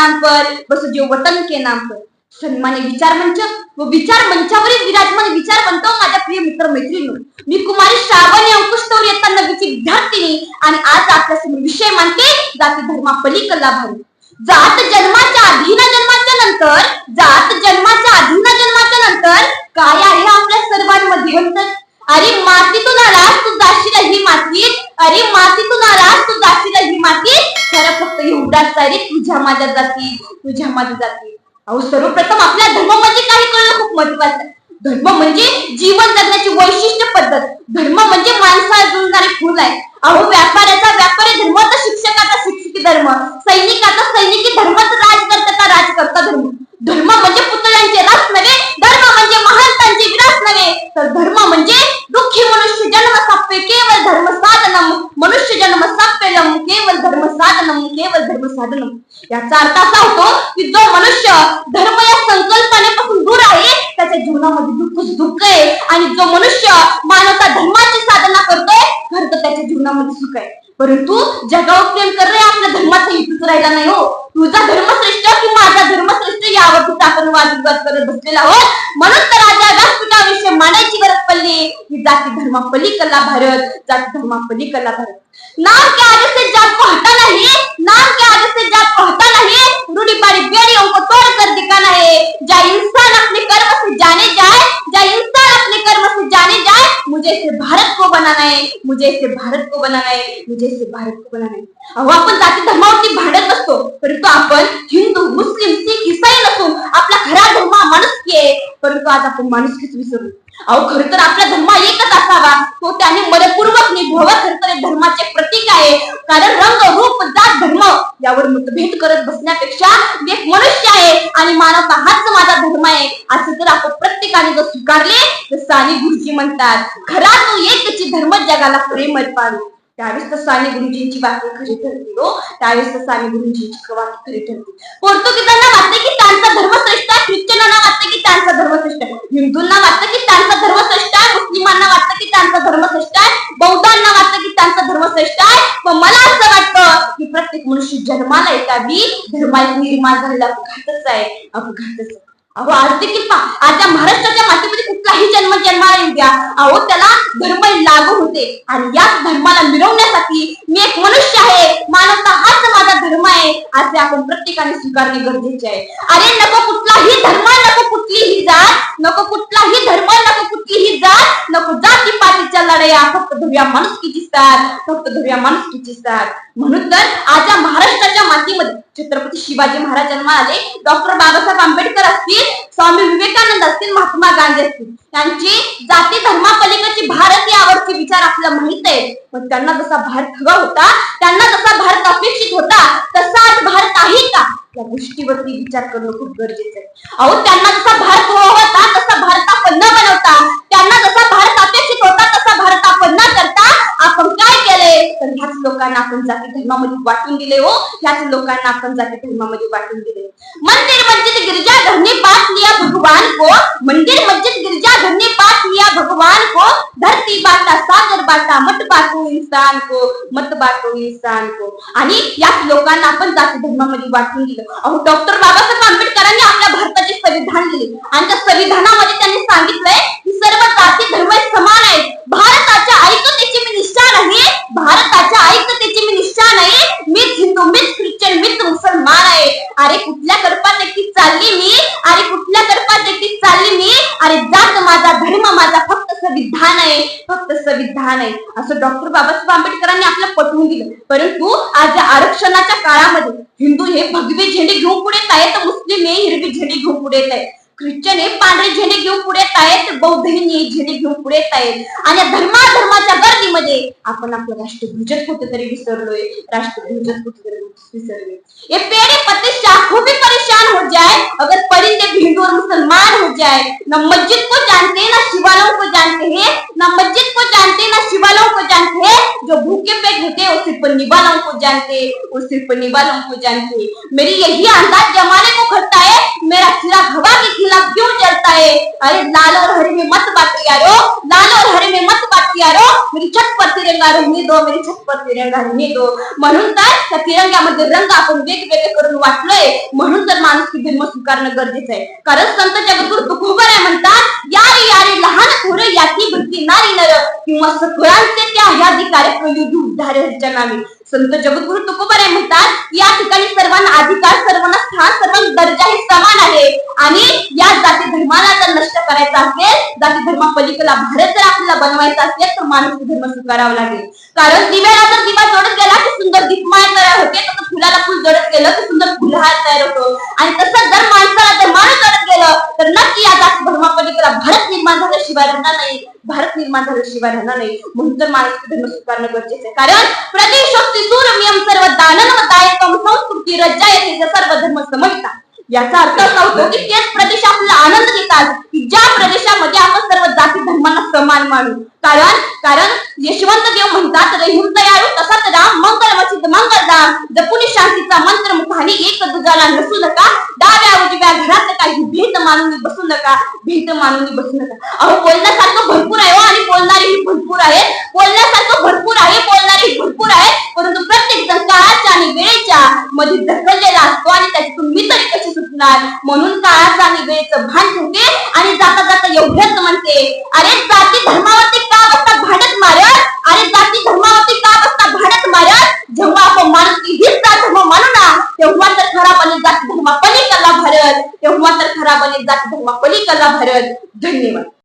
नाम पर बस जो वतन के नाम पर सन्माने विचार मंच व विचार मंचावरील विराजमान विचार बनतो माझ्या प्रिय मित्र मैत्रिणी मी कुमारी श्रावणी अंकुश तौर इयत्ता नववीची विद्यार्थिनी आणि आज आपल्यासमोर विषय मानते जाती धर्मा पलीकडला भाऊ. जात जन्माच्या आधी जन्माच्या नंतर जात जन्माच्या आधी ना जन्माच्या नंतर काय आहे आपल्या सर्वांमध्ये अंतर अरे मातीतून आलास तू जाशील ही मातीत अरे मातीतून आलास तू जाशील ही मातीत खरं फक्त एवढाच आहे रे तुझ्या माझ्या जाती तुझ्या माझ्या जाती. अहो सर्वप्रथम आपल्या धर्म म्हणजे काही कळणं खूप महत्वाचं धर्म म्हणजे जीवन जगण्याची वैशिष्ट्य पद्धत. धर्म म्हणजे माणसाला जुळणारे फुल आहे अहो व्यापाऱ्याचा व्यापारी धर्म तर शिक्षकाचा शिक्षकी धर्म. सैनिकाचा सैनिकी धर्म तर राजकर्त्याचा राजकर्ता धर्म धर्म म्हणजे पुतळ्यांचे रस नव्हे धर्म म्हणजे महांतांचे विरास नव्हे तर धर्म म्हणजे दुःखी मनुष्य जन्म साप्य केवळ धर्म साधनम मनुष्य जन्म साप्यलम केवळ धर्म साधनम साधन याचा अर्थ असा होतो की जो मनुष्य धर्म या संकल्पनेपासून दूर आहे त्याच्या जीवनामध्ये दुःखच दुःख आहे. आणि जो मनुष्य मानवता धर्माची साधना करतोय खरं तर त्याच्या जीवनामध्ये सुख आहे. परंतु जगावर प्रेम कर रे आपल्या धर्माचा हेतूच राहिला नाही हो. तुझा धर्मश्रेष्ठ की माझा धर्मश्रेष्ठ यावर यावरतीच आपण वादविवाद करत बसलेला हो म्हणून तर आज या व्यासपीठाविषयी मांडायची गरज पडली. की जाती धर्मा पलीकडला भारत जाती धर्मा पलीकडला भारत. नाम के आगे से जात को हटा नहीं नाम के आगे से जात को हटा नहीं रूढ़ी पारी बेड़ियों को तोड़ कर दिखाना है जा इंसान अपने कर्म से जाने जाए जा इंसान अपने कर्म से जाने जाए मुझे इसे भारत को बनाना है मुझे इसे भारत को बनाना है मुझे इसे भारत को बनाना है। अहो आपण जाती धर्मावरती भांडत असतो परंतु आपण हिंदू मुस्लिम सिख इसाई नसून आपला खरा धर्म माणुसकी आहे परंतु आज आपण माणुसकीच विसरू. अहो खर तर आपला धर्म एकच असावा तो त्याने मनपूर्वक निभवावा खर तर धर्माचे प्रतीक आहे. कारण रंग रूप जात धर्म यावर मतभेद करत बसण्यापेक्षा एक मनुष्य आहे आणि मानवता हाच माझा धर्म आहे. असं जर आपण प्रत्येकाने जर स्वीकारले साने गुरुजी म्हणतात खरा तो त्याची धर्म जगाला प्रेम अर्पावी त्यावेळेस तर साने गुरुजींची वाक्य खरी ठरली हो. त्यावेळेस तर साने गुरुजींची वाक्य खरी ठरली पोर्तुगीजांना वाटते की त्यांचा धर्म श्रेष्ठ आहे ख्रिश्चनांना वाटते की त्यांचा धर्म श्रेष्ठ आहे. हिंदूंना वाटतं की त्यांचा धर्म श्रेष्ठ आहे मुस्लिमांना वाटतं की त्यांचा धर्म श्रेष्ठ आहे बौद्धांना वाटतं की त्यांचा धर्म श्रेष्ठ आहे. व मला असं वाटतं की प्रत्येक मनुष्य जन्माला येतावी बी निर्माण झालेला अपघातच आहे. अपघातच आहे. अहो आज देखील पहा आज महाराष्ट्राच्या मातीमध्ये कुठलाही जन्म जन्माला येऊ द्या. अहो त्याला धर्म लागू होते. आणि याच धर्माला मिरवण्यासाठी मी एक मनुष्य आहे. मानवता हाच माझा धर्म आहे. असे आपण प्रत्येकाने स्वीकारणे गरजेचे आहे. अरे नको कुठलाही धर्म नको कुठलीही जात नको कुठलाही धर्म नको कुठलीही जात. नको जाती पातीच्या लढाया फक्त धुव्या माणुसकीची साथ फक्त धुव्या माणुसकीची साथ. म्हणून तर आज महाराष्ट्राच्या मातीमध्ये छत्रपती शिवाजी महाराज जन्माले डॉक्टर बाबासाहेब आंबेडकर असतील स्वामी विवेकानंद असतील महात्मा गांधी असतील. त्यांची जाती धर्मापलीकडची भारत यावरचे विचार आपल्याला माहीत आहे पण त्यांना जसा भारत हवा होता त्यांना जसा भारत अपेक्षित होता तसा आज भारत आहे का? या गोष्टीवरती विचार करणं खूप गरजेचं आहे. अहो त्यांना जसा भारत हवा होता तसा भारत आपण न बनवता त्यांना जसा भारत अपेक्षित होता तसा भारत आपण न करता आपण काय केले तर ह्याच लोकांना आपण जाती धर्मामध्ये वाटून दिले हो ह्याच लोकांना आपण जाती धर्मामध्ये वाटून दिले. मंदिर मस्जिद गिरजा घर ने लिया भगवान को. मंदिर मस्जिद गिरजा घर ने लिया भगवान को. धरती बाटा सागर बांटा मत बांटो इंसान को मत बांटो इंसान को. आणि याच लोकांना आपण जाती धर्मामध्ये वाटून दिलं. अहो डॉक्टर बाबासाहेब आंबेडकरांनी आपल्या भारताचे संविधान दिले आणि त्या संविधानामध्ये त्यांनी सांगितलंय की सर्व जाती धर्म समान आहेत भारताच्या ऐकतेची मी निष्ठा नाही भारताच्या ऐकतेची मी निष्ठा नाही मीच हिंदू मीच ख्रिश्चन मीच मुसलमान आहे अरे कुठल्या कर्पात एकटी चालली मी? अरे कुठल्या कर्पात एकटी चालली मी? अरे जात माझा धर्म माझा फक्त संविधान आहे फक्त संविधान आहे. असं डॉक्टर बाबासाहेब आंबेडकरांनी आपल्याला पटवून दिलं. परंतु आज आरक्षणाच्या काळामध्ये हिंदू हे भगवे झेंडे घेऊन पुढे येत तर मुस्लिम हे हिरवी झेंडे घेऊन पुढे येत आहे ख्रिश्चन हे पांढरे झेंडे घेऊन पुढे येत आहेत बौद्ध हे निळे झेंडे घेऊन पुढे येत आहेत आणि धर्माधर्माच्या गर्दीमध्ये आपण आपलं राष्ट्रध्वजच कुठेतरी विसरलोय. राष्ट्रध्वजच कुठेतरी विसरलोय. ये पेड़े पत्ते शाखों भी परेशान हो जाए अगर परिंदे हिंदू और मुसलमान हो जाए न मस्जिद को जानते ना शिवालों को जानते हैं ना मस्जिद को जानते ना शिवालों जो भूखे पेट थे वो सिर्फ़ निबालों को जानते वो सिर्फ़ निबालों को जानते मेरी यही अंदाज जमाने को खटता है, मेरा चिराग हवा के खिलाफ क्यों जलता है? अरे लाल और हरे में मत बात यारो लाल और हरे में मत बात यारो मेरी छत पर तिरंगा रहने दो, मेरी छत पर तिरंगा रहने दो। म्हणून तर त्या तिरंग्यामध्ये रंग आपण वेगवेगळे करून वाटलोय म्हणून तर माणूस धर्म स्वीकारणं गरजेचं आहे कारण संत जगद्गुरु तुकोबाराय म्हणतात किंवा सगळ्यांचे त्या ह्याधिकार युद्ध उद्धार ह्याच्या नावे. संत जगद्गुरु तुकोबाराय म्हणतात या ठिकाणी सर्वांना अधिकार सर्वांना स्थान सर्वांना दर्जा हे समान आहे. आणि या जाती धर्माला जर नष्ट करायचा असेल जाती धर्मा पलीकडला भारत जर आपल्याला बनवायचा असेल तर माणूस धर्म स्वीकारावा लागेल. कारण दिव्याला जर दिवा जोडत गेला की सुंदर दीपमाळ तयार होते तसं फुलाला फुल जोडत गेलं की सुंदर फुलहार तयार होतो. आणि तसं जर तर नक्की या जाती धर्मापलीकडे भारत निर्माण झाल्याशिवाय राहणार नाही. भारत निर्माण झाल्याशिवाय राहणार नाही. म्हणून तर माणूस धर्म स्वीकारणं गरजेचं आहे. कारण प्रतिशक्ती सूरमियम सर्व दानन दायकम संस्कृती रज्जा येथे सर्व धर्म समजता याचा अर्थ असा होतो की तेच प्रदेश आपल्याला आनंद देतात की ज्या प्रदेशामध्ये आपण सर्व जाती धर्मांना समान मानू. कारण कारण यशवंत देव म्हणतात रहीम तयारू हो, तसाच राम मंगल मंगल राम जपुनी शांतीचा मंत्र मुखाने एक दुजाला नसू नका. डाव्या उजव्या घरात काही भीत मानून बसू नका. भीत मानून बसू नका. अहो बोलण्यासारखं भरपूर आहे हो आणि बोलणारेही भरपूर आहे. बोलण्यासारखं भरपूर आहे बोलणारी भरपूर आहे. परंतु प्रत्येक जण काळाच्या आणि वेळेच्या मध्ये ढकललेला असतो आणि त्याच्यातून मी तरी कशी सुटणार? म्हणून काळाचं आणि वेळेचं भान ठेवते आणि जाता जाता एवढंच म्हणते अरे जाती धर्मावरती का बसतात भांडत मारत अरे जाती धर्मावरती का बसता भांडत मारत जेव्हा आपण माणूस की हीच जात धर्म मानू ना तेव्हा तर खरा बने जाती धर्मा पलीकडला भारत तेव्हा तर खरा बने जाती धर्मा कला भारत धन्यवाद.